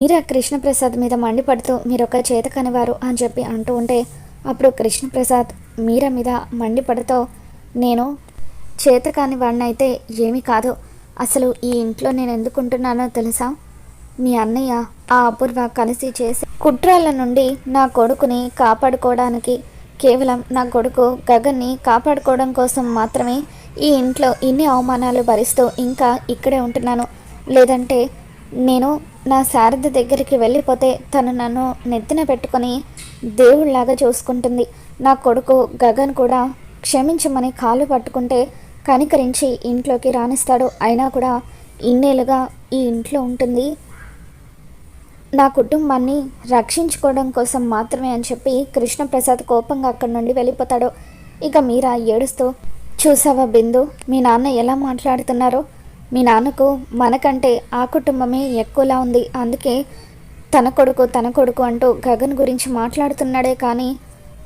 మీరా కృష్ణప్రసాద్ మీద మండిపడుతూ మీరొక చేత కనివారు అని చెప్పి అంటూ ఉంటే అప్పుడు కృష్ణప్రసాద్ మీరా మీద మండిపడుతూ నేను చేత కాని వాడినైతే ఏమీ కాదు. అసలు ఈ ఇంట్లో నేను ఎందుకుంటున్నానో తెలుసా? మీ అన్నయ్య ఆ అపూర్వ కలిసి చేసే కుట్రాల నుండి నా కొడుకుని కాపాడుకోవడానికి కేవలం నా కొడుకు గగన్ని కాపాడుకోవడం కోసం మాత్రమే ఈ ఇంట్లో ఇన్ని అవమానాలు భరిస్తూ ఇంకా ఇక్కడే ఉంటున్నాను. లేదంటే నేను నా శారద దగ్గరికి వెళ్ళిపోతే తను నన్ను నెత్తిన పెట్టుకొని దేవుళ్ళాగా చూసుకుంటుంది. నా కొడుకు గగన్ కూడా క్షమించమని కాలు పట్టుకుంటే కనికరించి ఇంట్లోకి రాణిస్తాడు అయినా కూడా ఇన్నేళ్ళుగా ఈ ఇంట్లో ఉంటుంది. నా కుటుంబాన్ని రక్షించుకోవడం కోసం మాత్రమే అని చెప్పి కృష్ణప్రసాద్ కోపంగా అక్కడి నుండి వెళ్ళిపోతాడు. ఇక మీరా ఏడుస్తూ చూసావా బిందు మీ నాన్న ఎలా మాట్లాడుతున్నారో? మీ నాన్నకు మనకంటే ఆ కుటుంబమే ఎక్కువలా ఉంది. అందుకే తన కొడుకు తన కొడుకు అంటూ గగన్ గురించి మాట్లాడుతున్నాడే కానీ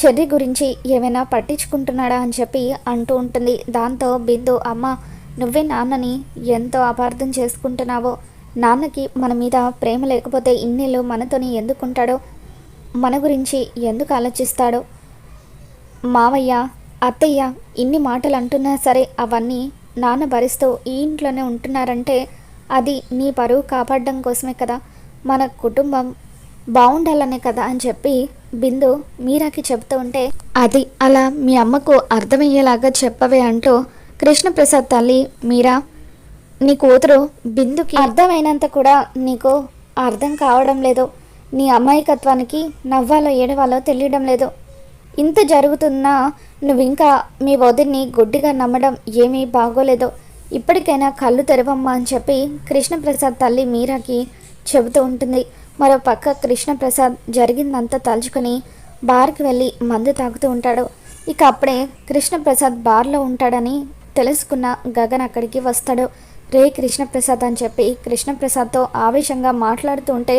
చెర్రి గురించి ఏమైనా పట్టించుకుంటున్నాడా అని చెప్పి అంటూ ఉంటుంది. దాంతో బిందు అమ్మ నువ్వే నాన్నని ఎంతో అపార్థం చేసుకుంటున్నావో? నాన్నకి మన మీద ప్రేమ లేకపోతే ఇన్నేళ్ళు మనతోని ఎందుకుంటాడో? మన గురించి ఎందుకు ఆలోచిస్తాడో? మావయ్య అత్తయ్య ఇన్ని మాటలు అంటున్నా సరే అవన్నీ నాన్న భరిస్తూ ఈ ఇంట్లోనే ఉంటున్నారంటే అది నీ పరువు కాపాడడం కోసమే కదా. మన కుటుంబం బాగుండాలనే కదా అని చెప్పి బిందు మీరాకి చెప్తూ ఉంటే అది అలా మీ అమ్మకు అర్థమయ్యేలాగా చెప్పవే అంటూ కృష్ణప్రసాద్ తల్లి మీరా నీ కూతురు బిందుకి అర్థమైనంత కూడా నీకు అర్థం కావడం లేదు. నీ అమాయకత్వానికి నవ్వాలో ఏడవాలో తెలియడం లేదు. ఇంత జరుగుతున్నా నువ్వు ఇంకా మీ వదిన్ని గుడ్డిగా నమ్మడం ఏమీ బాగోలేదు ఇప్పటికైనా కళ్ళు తెరవమ్మా అని చెప్పి కృష్ణప్రసాద్ తల్లి మీరాకి చెబుతూ ఉంటుంది. మరో పక్క కృష్ణప్రసాద్ జరిగిందంతా తలుచుకొని బార్కి వెళ్ళి మందు తాగుతూ ఉంటాడు. ఇక అప్పుడే కృష్ణప్రసాద్ బార్లో ఉంటాడని తెలుసుకున్న గగన్ అక్కడికి వస్తాడు. రే కృష్ణప్రసాద్ అని చెప్పి కృష్ణప్రసాద్తో ఆవేశంగా మాట్లాడుతూ ఉంటే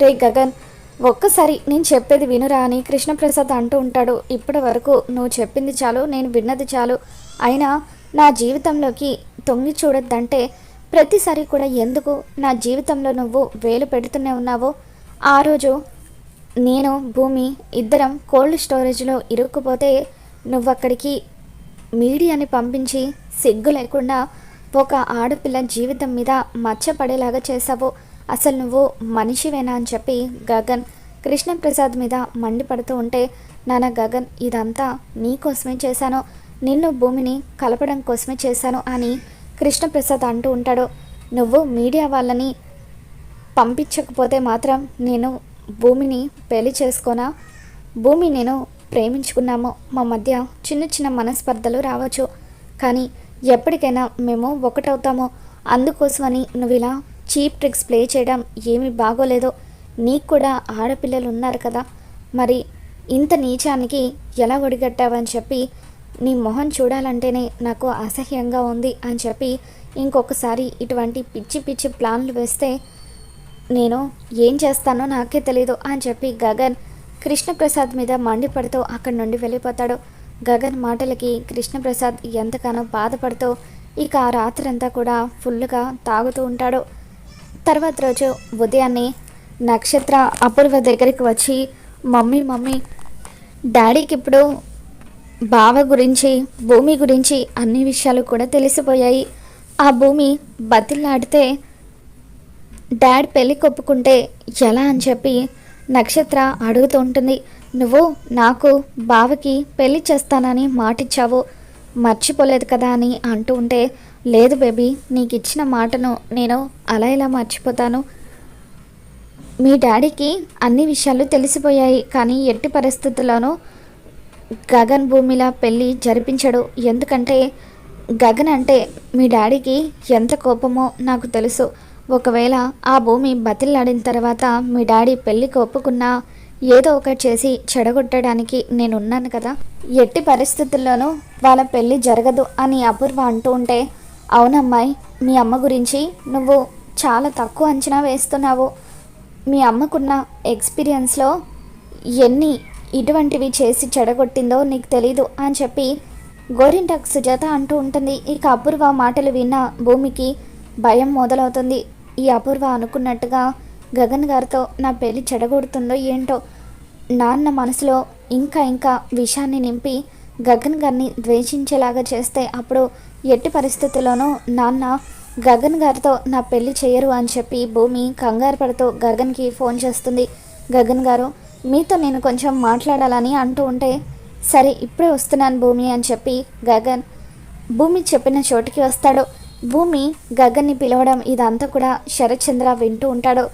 రే గగన్ ఒక్కసారి నేను చెప్పేది వినురా అని కృష్ణప్రసాద్ అంటూ ఉంటాడు. ఇప్పటి వరకు నువ్వు చెప్పింది చాలు నేను విన్నది చాలు. అయినా నా జీవితంలోకి తొంగి చూడొద్దంటే ప్రతిసారి కూడా ఎందుకు నా జీవితంలో నువ్వు వేలు పెడుతూనే ఉన్నావో? ఆ రోజు నేను భూమి ఇద్దరం కోల్డ్ స్టోరేజ్లో ఇరుక్కుపోతే నువ్వు అక్కడికి మీడియాని పంపించి సిగ్గు లేకుండా ఒక ఆడపిల్ల జీవితం మీద మచ్చపడేలాగా చేసావు అసలు నువ్వు మనిషివేనా అని చెప్పి గగన్ కృష్ణప్రసాద్ మీద మండిపడుతూ ఉంటే నాన్న గగన్ ఇదంతా నీకోసమే చేశాను. నిన్ను భూమిని కలపడం కోసమే చేశాను అని కృష్ణప్రసాద్ అంటూ ఉంటాడు. నువ్వు మీడియా వాళ్ళని పంపించకపోతే మాత్రం నేను భూమిని పెళ్ళి చేసుకోనా? భూమి నేను ప్రేమించుకున్నాము. మా మధ్య చిన్న చిన్న మనస్పర్ధలు రావచ్చు. కానీ ఎప్పటికైనా మేము ఒకటవుతాము. అందుకోసమని నువ్వు ఇలా చీప్ ట్రిక్స్ ప్లే చేయడం ఏమీ బాగోలేదు. నీకు కూడా ఆడపిల్లలు ఉన్నారు కదా. మరి ఇంత నీచానికి ఎలా ఒడిగట్టావని చెప్పి నీ మొహం చూడాలంటేనే నాకు అసహ్యంగా ఉంది అని చెప్పి ఇంకొకసారి ఇటువంటి పిచ్చి పిచ్చి ప్లాన్లు వేస్తే నేను ఏం చేస్తానో నాకే తెలీదు అని చెప్పి గగన్ కృష్ణప్రసాద్ మీద మండిపడుతూ అక్కడి నుండి వెళ్ళిపోతాడు. గగన్ మాటలకి కృష్ణప్రసాద్ ఎంతగానో బాధపడుతూ ఇక ఆ రాత్రంతా కూడా ఫుల్గా తాగుతూ ఉంటాడు. తర్వాత రోజు ఉదయాన్నే నక్షత్ర అపూర్వ దగ్గరికి వచ్చి మమ్మీ మమ్మీ డాడీకి ఇప్పుడు బావ గురించి భూమి గురించి అన్ని విషయాలు కూడా తెలిసిపోయాయి. ఆ భూమి బతిలాడితే డాడ్ పెళ్ళి కొప్పుకుంటే ఎలా అని చెప్పి నక్షత్ర అడుగుతూ ఉంటుంది. నువ్వు నాకు బావకి పెళ్ళి చేస్తానని మాటిచ్చావు. మర్చిపోలేదు కదా అని అంటూ ఉంటే లేదు బేబీ నీకు ఇచ్చిన మాటను నేను అలా ఇలా మర్చిపోతాను? మీ డాడీకి అన్ని విషయాలు తెలిసిపోయాయి కానీ ఎట్టి పరిస్థితుల్లోనూ గగన్ భూమిలా పెళ్ళి జరిపించడు. ఎందుకంటే గగన్ అంటే మీ డాడీకి ఎంత కోపమో నాకు తెలుసు. ఒకవేళ ఆ భూమి బతిల్లాడిన తర్వాత మీ డాడీ పెళ్ళికి ఒప్పుకున్నా ఏదో ఒకటి చేసి చెడగొట్టడానికి నేను ఉన్నాను కదా. ఎట్టి పరిస్థితుల్లోనూ వాళ్ళ పెళ్ళి జరగదు అని అపూర్వ అంటూ ఉంటే అవునమ్మాయి మీ అమ్మ గురించి నువ్వు చాలా తక్కువ అంచనా వేస్తున్నావు. మీ అమ్మకున్న ఎక్స్పీరియన్స్లో ఎన్ని ఇటువంటివి చేసి చెడగొట్టిందో నీకు తెలీదు అని చెప్పి గోరింటాక్ సుజాత అంటూ ఉంటుంది. ఇక అపూర్వ మాటలు విన్న భూమికి భయం మొదలవుతుంది. ఈ అపూర్వ అనుకున్నట్టుగా గగన్ గారితో నా పెళ్ళి చెడగొడుతుందో ఏంటో నాన్న మనసులో ఇంకా ఇంకా విషాన్ని నింపి గగన్ గారిని ద్వేషించేలాగా చేస్తే అప్పుడు ఎట్టి పరిస్థితుల్లోనూ నాన్న గగన్ గారితో నా పెళ్ళి చేయరు అని చెప్పి భూమి కంగారు పడుతూ గగన్కి ఫోన్ చేస్తుంది. గగన్ గారు మీతో నేను కొంచెం మాట్లాడాలని అంటూ ఉంటే సరే ఇప్పుడే వస్తున్నాను భూమి అని చెప్పి గగన్ భూమి చెప్పిన చోటికి వస్తాడు. భూమి గగన్ని పిలవడం ఇదంతా కూడా శరత్చంద్ర వింటూ ఉంటాడు.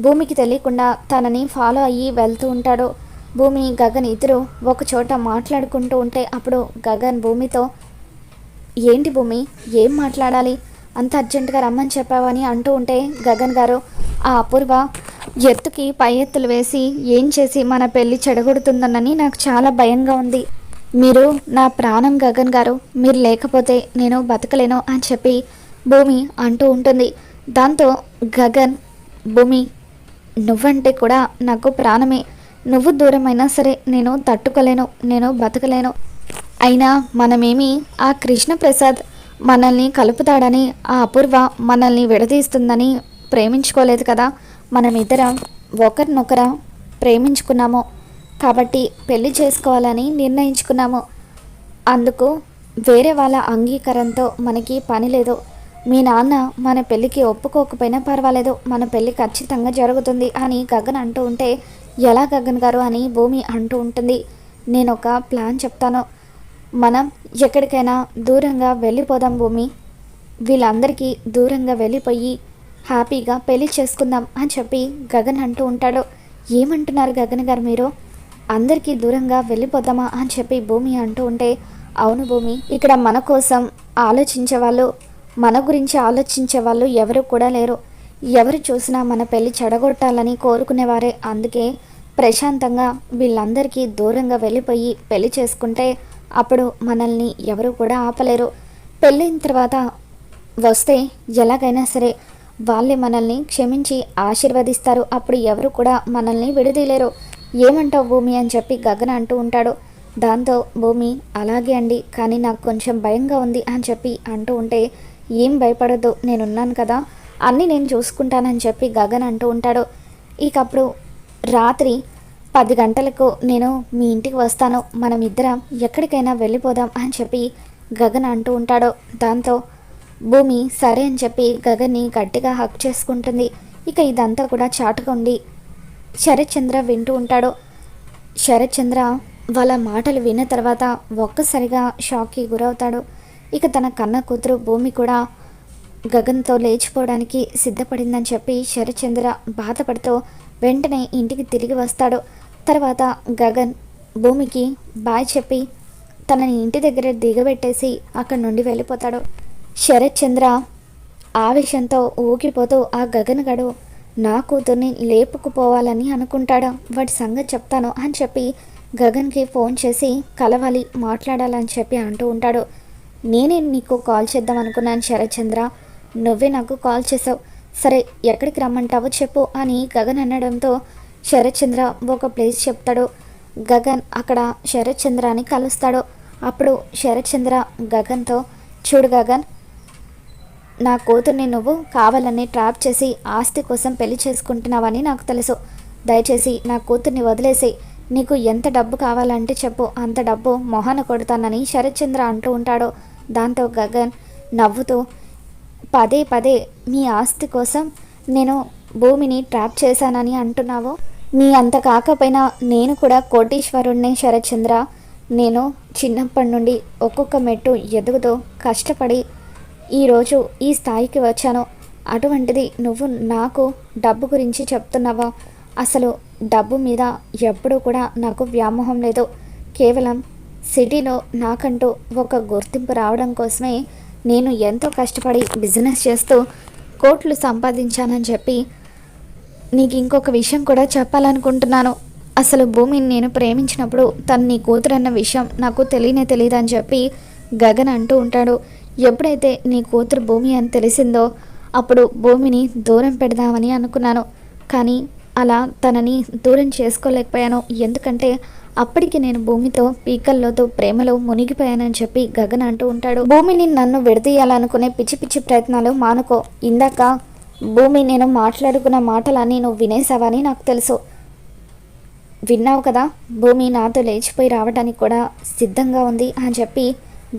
భూమికి తెలియకుండా తనని ఫాలో అయ్యి వెళ్తూ ఉంటాడు. భూమి గగన్ ఇద్దరు ఒక చోట మాట్లాడుకుంటూ ఉంటే అప్పుడు గగన్ భూమితో ఏంటి భూమి? ఏం మాట్లాడాలి? అంత అర్జెంటుగా రమ్మని చెప్పావని అంటూ ఉంటే గగన్ గారు ఆ అపూర్వ ఎత్తుకి పై ఎత్తులు వేసి ఏం చేసి మన పెళ్ళి చెడగొడుతుందనని నాకు చాలా భయంగా ఉంది. మీరు నా ప్రాణం గగన్ గారు మీరు లేకపోతే నేను బతకలేను అని చెప్పి భూమి అంటూ ఉంటుంది. దాంతో గగన్ భూమి నువ్వంటే కూడా నాకు ప్రాణమే. నువ్వు దూరమైనా సరే నేను తట్టుకోలేను నేను బతకలేను అయినా మనమేమి ఆ కృష్ణప్రసాద్ మనల్ని కలుపుతాడని ఆ అపూర్వ మనల్ని విడదీస్తుందని ప్రేమించుకోలేదు కదా? మనమిద్దరం ఒకరినొకర ప్రేమించుకున్నాము కాబట్టి పెళ్ళి చేసుకోవాలని నిర్ణయించుకున్నాము. అందుకు వేరే వాళ్ళ అంగీకారంతో మనకి పని లేదు. మీ నాన్న మన పెళ్ళికి ఒప్పుకోకపోయినా పర్వాలేదు. మన పెళ్ళి ఖచ్చితంగా జరుగుతుంది అని గగన్ అంటూ ఉంటే ఎలా గగన్ గారు అని భూమి అంటూ ఉంటుంది. నేను ఒక ప్లాన్ చెప్తాను. మనం ఎక్కడికైనా దూరంగా వెళ్ళిపోదాం భూమి. వీళ్ళందరికీ దూరంగా వెళ్ళిపోయి హ్యాపీగా పెళ్ళి చేసుకుందాం అని చెప్పి గగన్ అంటూ ఉంటాడు. ఏమంటున్నారు గగన్ గారు మీరు? అందరికీ దూరంగా వెళ్ళిపోదామా అని చెప్పి భూమి అంటూ ఉంటే అవును భూమి ఇక్కడ మన కోసం ఆలోచించే వాళ్ళు మన గురించి ఆలోచించే వాళ్ళు ఎవరు కూడా లేరు. ఎవరు చూసినా మన పెళ్ళి చెడగొట్టాలని కోరుకునేవారే. అందుకే ప్రశాంతంగా వీళ్ళందరికీ దూరంగా వెళ్ళిపోయి పెళ్ళి చేసుకుంటే అప్పుడు మనల్ని ఎవరు కూడా ఆపలేరు. పెళ్ళైన తర్వాత వస్తే ఎలాగైనా సరే వాళ్ళే మనల్ని క్షమించి ఆశీర్వదిస్తారు. అప్పుడు ఎవరు కూడా మనల్ని విడదీయలేరు. ఏమంటావు భూమి అని చెప్పి గగన అంటూ ఉంటాడు. దాంతో భూమి అలాగే అండి కానీ నాకు కొంచెం భయంగా ఉంది అని చెప్పి అంటూ ఉంటే ఏం భయపడద్దు నేనున్నాను కదా. అన్నీ నేను చూసుకుంటానని చెప్పి గగన్ అంటూ ఉంటాడు. ఇక అప్పుడు రాత్రి పది గంటలకు నేను మీ ఇంటికి వస్తాను. మనం ఇద్దరం ఎక్కడికైనా వెళ్ళిపోదాం అని చెప్పి గగన్ అంటూ ఉంటాడు. దాంతో భూమి సరే అని చెప్పి గగన్ని గట్టిగా హక్ చేసుకుంటుంది. ఇక ఇదంతా కూడా చాటుగా ఉండి శరత్చంద్ర వింటూ ఉంటాడు. శరత్చంద్ర వాళ్ళ మాటలు విన్న తర్వాత ఒక్కసారిగా షాక్కి గురవుతాడు. ఇక తన కన్న కూతురు భూమి కూడా గగన్తో లేచిపోవడానికి సిద్ధపడిందని చెప్పి శరచంద్ర బాధపడుతూ వెంటనే ఇంటికి తిరిగి వస్తాడు. తర్వాత గగన్ భూమికి బాయ్ చెప్పి తనని ఇంటి దగ్గర దిగబెట్టేసి అక్కడి నుండి వెళ్ళిపోతాడు. శరత్చంద్ర ఆవేశంతో ఊగిపోతూ ఆ గగన్ గడు నా కూతుర్ని లేపుకుపోవాలని అనుకుంటాడు. వాటి సంగతి చెప్తాను అని చెప్పి గగన్కి ఫోన్ చేసి కలవాలి మాట్లాడాలని చెప్పి అంటూ ఉంటాడు. నేనే నీకు కాల్ చేద్దాం అనుకున్నాను శరత్చంద్ర నువ్వే నాకు కాల్ చేసావు. సరే ఎక్కడికి రమ్మంటావో చెప్పు అని గగన్ అనడంతో శరత్చంద్ర ఒక ప్లేస్ చెప్తాడు. గగన్ అక్కడ శరత్చంద్రని కలుస్తాడు. అప్పుడు శరత్చంద్ర గగన్తో చూడు గగన్ నా కూతుర్ని నువ్వు కావాలని ట్రాప్ చేసి ఆస్తి కోసం పెళ్ళి చేసుకుంటున్నావని నాకు తెలుసు. దయచేసి నా కూతుర్ని వదిలేసి నీకు ఎంత డబ్బు కావాలంటే చెప్పు. అంత డబ్బు మొహన కొడతానని శరత్చంద్ర అంటూ ఉంటాడు. దాంతో గగన్ నవ్వుతూ పదే పదే మీ ఆస్తి కోసం నేను భూమిని ట్రాప్ చేశానని అంటున్నావు? మీ అంత కాకపోయినా నేను కూడా కోటీశ్వరుణ్ణే శరత్చంద్ర. నేను చిన్నప్పటి నుండి ఒక్కొక్క మెట్టు ఎదుగుతూ కష్టపడి ఈరోజు ఈ స్థాయికి వచ్చాను. అటువంటిది నువ్వు నాకు డబ్బు గురించి చెప్తున్నావా? అసలు డబ్బు మీద ఎప్పుడూ కూడా నాకు వ్యామోహం లేదు. కేవలం సిటీలో నాకంటూ ఒక గుర్తింపు రావడం కోసమే నేను ఎంతో కష్టపడి బిజినెస్ చేస్తూ కోట్లు సంపాదించానని చెప్పి నీకు ఇంకొక విషయం కూడా చెప్పాలనుకుంటున్నాను. అసలు భూమిని నేను ప్రేమించినప్పుడు తను నీ కూతురు అన్న విషయం నాకు తెలియనే తెలియదు అని చెప్పి గగన్ అంటూ ఉంటాడు. ఎప్పుడైతే నీ కూతురు భూమి అని తెలిసిందో అప్పుడు భూమిని దూరం పెడదామని అనుకున్నాను. కానీ అలా తనని దూరం చేసుకోలేకపోయాను. ఎందుకంటే అప్పటికి నేను భూమితో పీకల్లోతో ప్రేమలో మునిగిపోయానని చెప్పి గగన్ అంటూ ఉంటాడు. భూమిని నన్ను విడదీయాలనుకునే పిచ్చి పిచ్చి ప్రయత్నాలు మానుకో. ఇందాక భూమి నేను మాట్లాడుకున్న మాటలన్నీ నువ్వు వినేసావని నాకు తెలుసు. విన్నావు కదా భూమి నాతో లేచిపోయి రావడానికి కూడా సిద్ధంగా ఉంది అని చెప్పి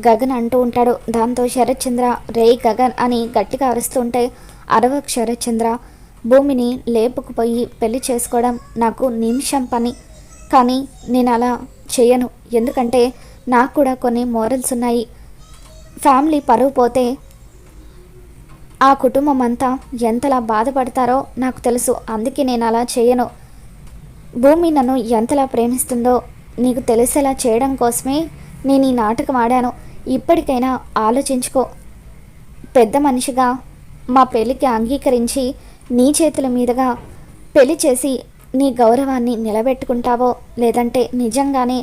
గగన్ అంటూ ఉంటాడు. దాంతో శరత్ చంద్ర రే గగన్ అని గట్టిగా అరుస్తుంటే అరవక్ శరత్ చంద్ర భూమిని లేపుకుపోయి పెళ్ళి చేసుకోవడం నాకు నిమిషం పని. కానీ నేను అలా చేయను. ఎందుకంటే నాకు కూడా కొన్ని మోరల్స్ ఉన్నాయి. ఫ్యామిలీ పరువు పోతే ఆ కుటుంబం అంతా ఎంతలా బాధపడతారో నాకు తెలుసు. అందుకే నేను అలా చేయను. భూమి నన్ను ఎంతలా ప్రేమిస్తుందో నీకు తెలిసేలా చేయడం కోసమే నేను ఈ నాటకం ఆడాను. ఇప్పటికైనా ఆలోచించుకో. పెద్ద మనిషిగా మా పెళ్ళికి అంగీకరించి నీ చేతుల మీదుగా పెళ్ళి చేసి నీ గౌరవాన్ని నిలబెట్టుకుంటావో లేదంటే నిజంగానే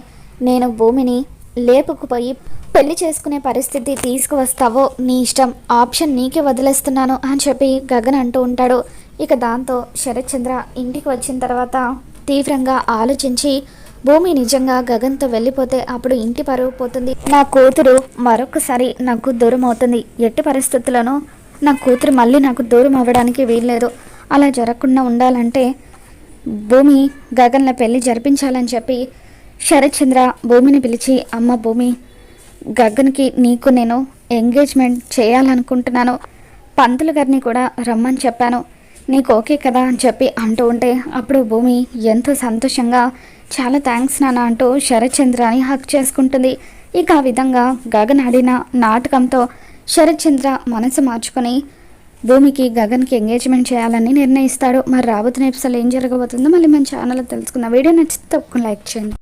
నేను భూమిని లేపుకుపోయి పెళ్ళి చేసుకునే పరిస్థితి తీసుకువస్తావో నీ ఇష్టం. ఆప్షన్ నీకే వదిలేస్తున్నాను అని చెప్పి గగన్ అంటూ ఉంటాడు. ఇక దాంతో శరత్చంద్ర ఇంటికి వచ్చిన తర్వాత తీవ్రంగా ఆలోచించి భూమి నిజంగా గగన్తో వెళ్ళిపోతే అప్పుడు ఇంటి పరువు పోతుంది. నా కూతురు మరొకసారి నాకు దూరం అవుతుంది. ఎట్టి పరిస్థితుల్లోనూ నా కూతురు మళ్ళీ నాకు దూరం అవ్వడానికి వీల్లేదు. అలా జరగకుండా ఉండాలంటే భూమి గగన్ల పెళ్ళి జరిపించాలని చెప్పి శరత్చంద్ర భూమిని పిలిచి అమ్మ భూమి గగన్కి నీకు నేను ఎంగేజ్మెంట్ చేయాలనుకుంటున్నాను. పంతులు గారిని కూడా రమ్మని చెప్పాను. నీకు ఓకే కదా అని చెప్పి అంటూ ఉంటే అప్పుడు భూమి ఎంతో సంతోషంగా చాలా థ్యాంక్స్ నాన్న అంటూ శరత్చంద్రని హక్ చేసుకుంటుంది. ఇక ఆ విధంగా గగన్ ఆడిన నాటకంతో శరత్చంద్ర మనసు మార్చుకొని భూమికి గగన్కి ఎంగేజ్మెంట్ చేయాలని నిర్ణయిస్తాడు. మరి రాబోతున్న ఎపిసోడ్ ఏం జరగబోతుందో మళ్ళీ మన ఛానల్లో తెలుసుకుందాం. వీడియో నచ్చితే తప్పకుండా లైక్ చేయండి.